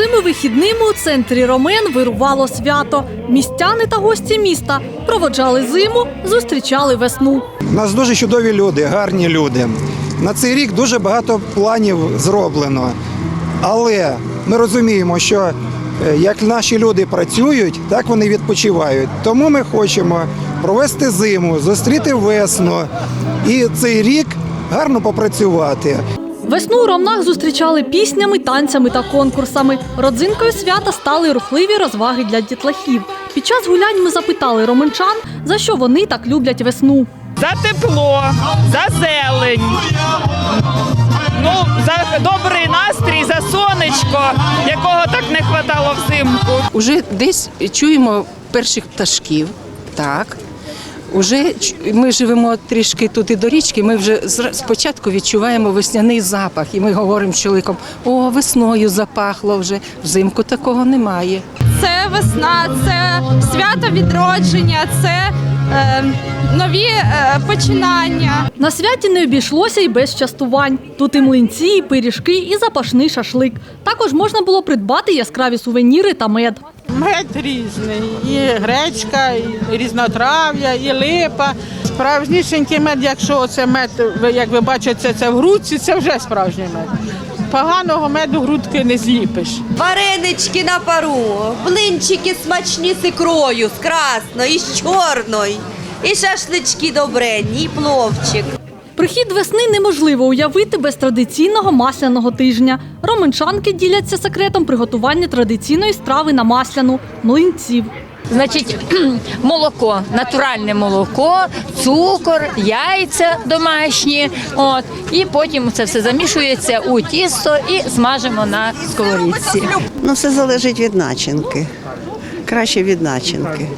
Цими вихідними у центрі Ромен вирувало свято. Містяни та гості міста проводжали зиму, зустрічали весну. У нас дуже чудові люди, гарні люди. На цей рік дуже багато планів зроблено. Але ми розуміємо, що е, як наші люди працюють, так вони відпочивають. Тому ми хочемо провести зиму, зустріти весну і цей рік гарно попрацювати. Весну у Ромнах зустрічали піснями, танцями та конкурсами. Родзинкою свята стали рухливі розваги для дітлахів. Під час гулянь ми запитали романчан, за що вони так люблять весну. за тепло, за зелень. Ну, за добрий настрій, за сонечко, якого так не хватало взимку. Уже десь чуємо перших пташків. Так. Уже ми живемо трішки тут і до річки. Ми вже спочатку відчуваємо весняний запах, і ми говоримо з чоловіком: о, весною запахло вже. Взимку такого немає. це весна, це свято відродження, це е, нові е, починання. На святі не обійшлося і без частувань. Тут і млинці, і пиріжки, і запашний шашлик. Також можна було придбати яскраві сувеніри та мед. Мед різний, і гречка, і різнотрав'я, і липа. Справжнішенький мед, якщо це мед, як ви бачите, це в грудці, це вже справжній мед. Поганого меду грудки не зліпиш. Варенички на пару, блинчики смачні з ікрою, з красною, і з чорною, і шашлички добренні, і пловчик. Прихід весни неможливо уявити без традиційного масляного тижня. Роменчанки діляться секретом приготування традиційної страви на масляну млинців. Значить, молоко, натуральне молоко, цукор, яйця домашні. От і потім це все замішується у тісто і смажимо на сковорідці. Ну, все залежить від начинки. Краще від начинки.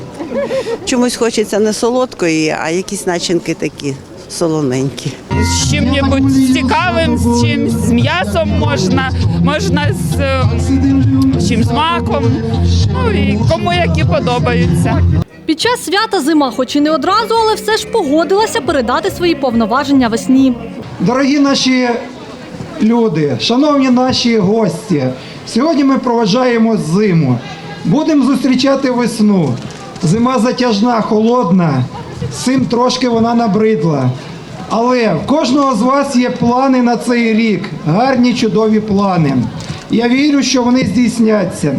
Чомусь хочеться не солодкої, а якісь начинки такі солоненькі. З чим-небудь цікавим, з чим з м'ясом можна, можна з, з чим з маком. Ну і кому які подобаються. Під час свята зима, хоч і не одразу, але все ж погодилася передати свої повноваження весні. Дорогі наші люди, шановні наші гості, сьогодні ми проважаємо зиму. Будемо зустрічати весну. Зима затяжна, холодна, цим трошки вона набридла. Але в кожного з вас є плани на цей рік, гарні чудові плани. Я вірю, що вони здійсняться.